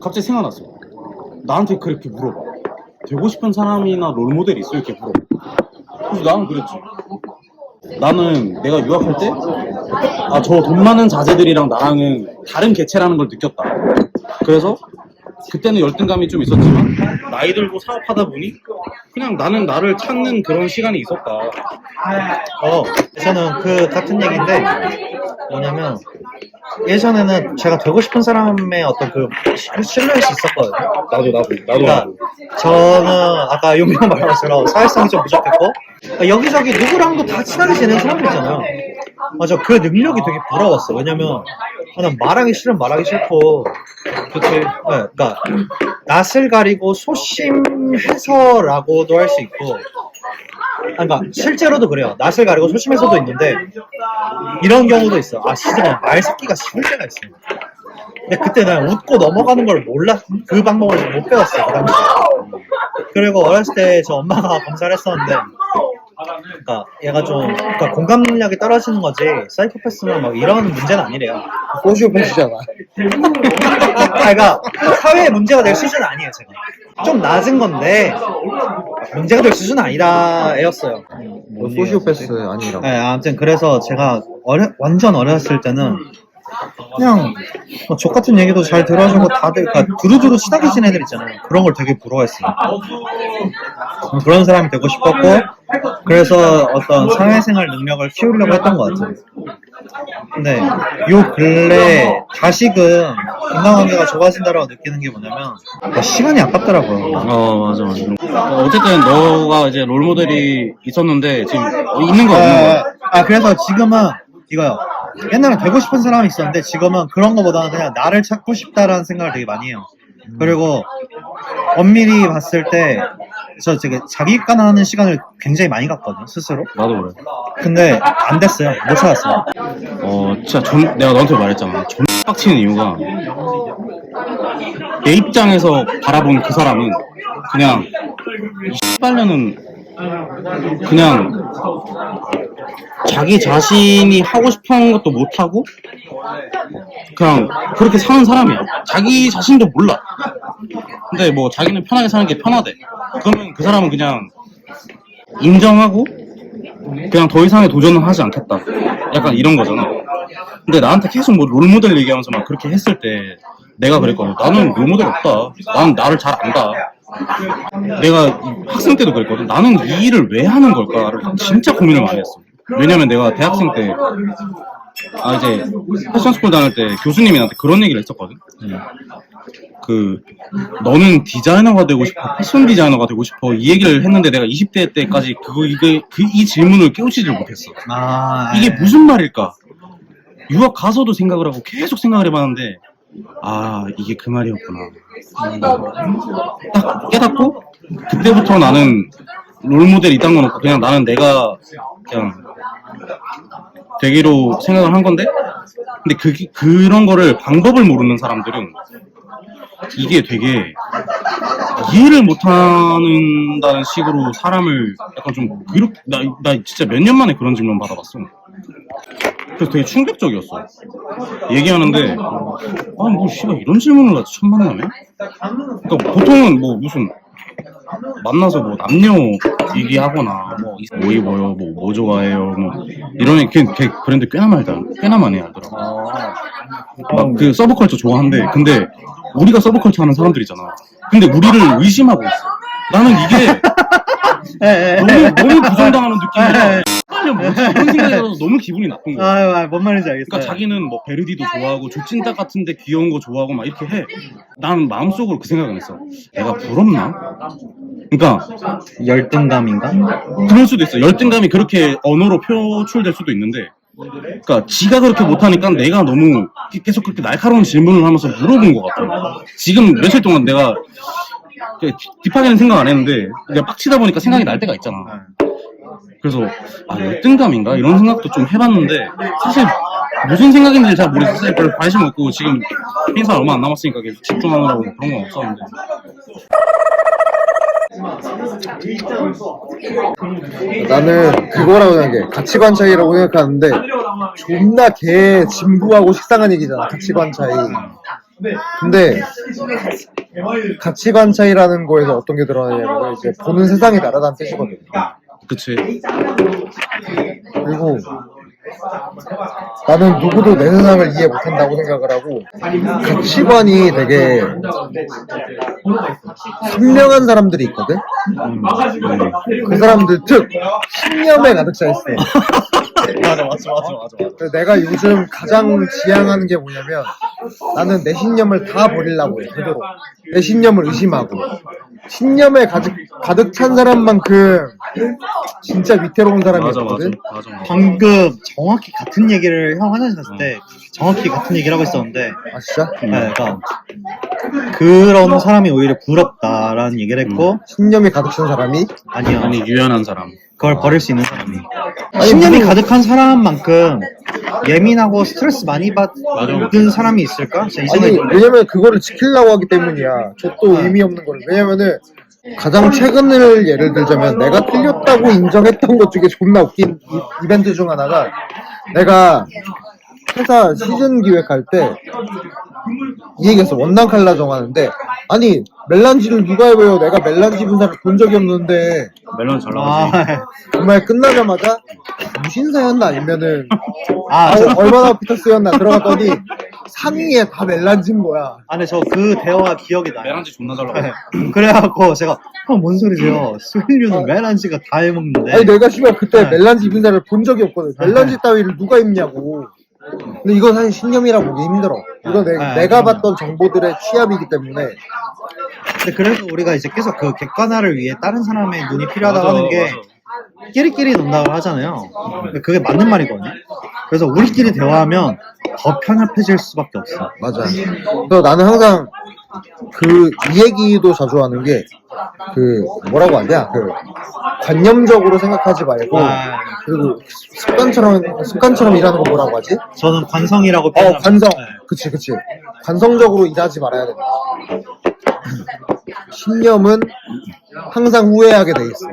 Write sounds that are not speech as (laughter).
갑자기 생각났어. 나한테 그렇게 물어봐. 되고 싶은 사람이나 롤모델이 있어? 이렇게 물어봐. 그래서 나는 그랬지. 나는 내가 유학할 때, 아, 저 돈 많은 자제들이랑 나랑은 다른 개체라는 걸 느꼈다. 그래서 그때는 열등감이 좀 있었지만, 나이 들고 사업하다 보니, 그냥 나는 나를 찾는 그런 시간이 있었다. 어, 저는 그 같은 얘기인데 뭐냐면 예전에는 제가 되고 싶은 사람의 어떤 그 시- 실루엣이 있었거든요. 나도, 나도, 나도. 그러니까 저는 아까 용명 말한 것처럼 사회성이 좀 부족했고 그러니까 여기저기 누구랑도 다 친하게 지내는 사람들 있잖아요. 맞아, 그 능력이 되게 부러웠어. 왜냐면 아, 난 말하기 싫으면 말하기 싫고 그치. 네, 그러니까 낯을 가리고 소심해서라고도 할 수 있고, 아, 그러니까 실제로도 그래요. 낯을 가리고 소심해서도 있는데 이런 경우도 있어. 아 진짜 말 섞기가 싫을 때가 있어. 근데 그때 난 웃고 넘어가는 걸 몰라 그 방법을 못 배웠어 그 당시에. 그리고 어렸을 때 저 엄마가 검사를 했었는데, 그러니까 얘가 좀 그러니까 공감 능력이 떨어지는 거지 사이코패스나 막 이런 문제는 아니래요. 소시오패스잖아. (laughs) 아, 그러니까 사회에 문제가 될 수준은 아니에요, 제가. 좀 낮은 건데 문제가 될 수준은 아니다 애였어요. 뭐 소시오패스 아니라고. 네, 아무튼 그래서 제가 어려, 완전 어렸을 때는 그냥 뭐족 같은 얘기도 잘 들어주고 다들 그러니까 두루두루 친하게 지낸 애들 있잖아요. 그런 걸 되게 부러워했어요. 그런 사람이 되고 싶었고 그래서 어떤 사회생활 능력을 키우려고 했던 것 같아요. 근데 요 근래 다시금 인간관계가 좋아진다라고 느끼는 게 뭐냐면 아, 시간이 아깝더라고요. 어, 맞아, 맞아. 어, 어쨌든 너가 이제 롤 모델이 있었는데, 지금 어, 있는 거 없는 아, 거야? 아, 그래서 지금은 이거요. 옛날에 되고 싶은 사람이 있었는데 지금은 그런 거보다는 그냥 나를 찾고 싶다라는 생각을 되게 많이 해요. 그리고 엄밀히 봤을 때 저 되게 자기관하는 시간을 굉장히 많이 갖거든요 스스로. 나도 그래. 근데 안 됐어요. 못 찾았어요. 어, 진짜 존, 내가 너한테 말했잖아. 존 빡치는 이유가, 내 입장에서 바라본 그 사람은, 그냥, 이 씨발년은, 그냥, 자기 자신이 하고 싶어 하는 것도 못 하고, 그냥, 그렇게 사는 사람이야. 자기 자신도 몰라. 근데 뭐, 자기는 편하게 사는 게 편하대. 그러면 그 사람은 그냥, 인정하고, 그냥 더 이상의 도전은 하지 않겠다. 약간 이런 거잖아. 근데 나한테 계속 뭐 롤모델 얘기하면서 막 그렇게 했을 때 내가 그랬거든. 나는 롤모델 없다. 난 나를 잘 안다. 내가 학생 때도 그랬거든. 나는 이 일을 왜 하는 걸까를 진짜 고민을 많이 했어. 왜냐면 내가 대학생 때, 아, 이제 패션 스쿨 다닐 때 교수님이 나한테 그런 얘기를 했었거든. 그, 너는 디자이너가 되고 싶어, 패션 디자이너가 되고 싶어, 이 얘기를 했는데 내가 20대 때까지 그거, 이게, 그, 이 질문을 깨우치질 못했어. 아 이게 무슨 말일까? 유학 가서도 생각을 하고 계속 생각을 해봤는데, 아, 이게 그 말이었구나. 딱 깨닫고, 그때부터 나는 롤모델 이딴 건 없고, 그냥 나는 내가 그냥 되기로 생각을 한 건데, 근데 그, 그런 거를 방법을 모르는 사람들은 이게 되게 이해를 못한다는 식으로 사람을 약간 좀 그렇게 나, 나 진짜 몇 년 만에 그런 질문 받아봤어. 그래서 되게 충격적이었어. 얘기하는데 아뭐 씨발 이런 질문을 나 처음 만나네. 그러니까 보통은 뭐 무슨 만나서 뭐 남녀 얘기하거나 뭐, 뭐 입어요, 뭐, 뭐 좋아해요, 뭐 이런 걔, 걔 브랜드 꽤나 많이 알더라, 꽤나 많이 알더라고. 막그 서브컬처 좋아한대. 근데 우리가 서브컬처 하는 사람들이잖아. 근데 우리를 의심하고 있어. 나는 이게 (laughs) 너무 너무 부정당하는 느낌이야. 아니 뭐지? 그런 생각이 들어서 너무 기분이 나쁜 거야. 아유, 아유, 뭔 말인지 알겠어요. 그러니까 자기는 뭐 베르디도 좋아하고 조찐딱 같은데 귀여운 거 좋아하고 막 이렇게 해. 난 마음속으로 그 생각을 했어. 내가 부럽나? 그러니까 열등감인가? 그럴 수도 있어. 열등감이 그렇게 언어로 표출될 수도 있는데, 그러니까 지가 그렇게 못하니까 내가 너무 계속 그렇게 날카로운 질문을 하면서 물어본 것 같아. 지금 며칠 동안 내가 그 딥하게는 생각 안 했는데 내가 빡치다 보니까 생각이 날 때가 있잖아. 그래서 아 열등감인가 이런 생각도 좀 해봤는데 사실 무슨 생각인지 잘 모르겠어. 사실 별로 관심 없고 지금 행사 얼마 안 남았으니까 계속 집중하느라고 그런 건 없었는데. 나는 그거라고 생각해. 가치관 차이라고 생각하는데 존나 개 진부하고 식상한 얘기잖아. 가치관 차이. 근데 가치관 차이라는 거에서 어떤 게 드러나냐면 이제 보는 세상이 다르다는 뜻이거든요. 그치. 그리고 나는 누구도 내 세상을 이해 못한다고 생각을 하고 가치관이 되게 선명한 사람들이 있거든. 그 사람들 특 신념에 가득 차 있어. (laughs) 맞아, 맞아, 맞아, 맞아. 그래서 내가 요즘 가장 지향하는 게 뭐냐면 나는 내 신념을 다 버리려고 해, 그대로. 내 신념을 의심하고. 신념에 가득, 가득 찬 사람만큼 진짜 위태로운 사람이 맞아, 맞아. 없거든. 맞아, 맞아. 방금 정확히 같은 얘기를 형 화장실 갔을 때 정확히 같은 얘기를 하고 있었는데 아, 진짜? 네, 그러니까 그런 사람이 오히려 부럽다라는 얘기를 했고 신념이 가득 찬 사람이? 아니요 아니, 유연한 사람. 그걸 버릴 수 있는 사람이 신념이 물론- 가득한 사람만큼 예민하고 스트레스 많이 받는 사람이 있을까? 제 아니, 왜냐면 그거를 지키려고 하기 때문이야. 저도 의미 없는 거를. 왜냐면은 가장 최근을 예를 들자면 내가 틀렸다고 인정했던 것 중에 존나 웃긴 이- 이벤트 중 하나가 내가 회사 시즌 기획할 때 이 얘기했어. 원단 칼라 정 하는데 아니 멜란지를 누가 해봐요. 내가 멜란지 분사를 본 적이 없는데 멜론 잘 나오지. 아, 그말 끝나자마자 무신사였나 아니면은 아, 아, 저, 얼마나 피터스였나 들어갔더니 상위에 다 멜란지인 거야. 아, 근데 저그 대화 기억이 나요. 메란지 존나 잘 나와. 네. 그래갖고 제가 형 뭔 소리세요? 수일류는 메란지가 다 해먹는데 아니 내가 씨발 그때 네. 멜란지 입은 사를 본 적이 없거든. 멜란지 따위를 누가 입냐고. 근데 이건 사실 신념이라 보기 힘들어. 이건 내, 네, 내가 그럼요. 봤던 정보들의 취합이기 때문에 근데 그래서 우리가 이제 계속 그 객관화를 위해 다른 사람의 눈이 필요하다고 맞아, 하는 게. 끼리끼리 논다고 하잖아요. 근데 그게 맞는 말이거든요. 그래서 우리끼리 대화하면 더 편협해질 수밖에 없어. 맞아. 그래서 나는 항상 그 이 얘기도 자주 하는 게 그 뭐라고 하냐 그 관념적으로 생각하지 말고 아, 그리고 습관처럼 습관처럼 일하는 거 뭐라고 하지? 저는 관성이라고 어 표현합니다. 관성. 네. 그치 그치. 관성적으로 일하지 말아야 된다. 신념은 항상 후회하게 돼 있어.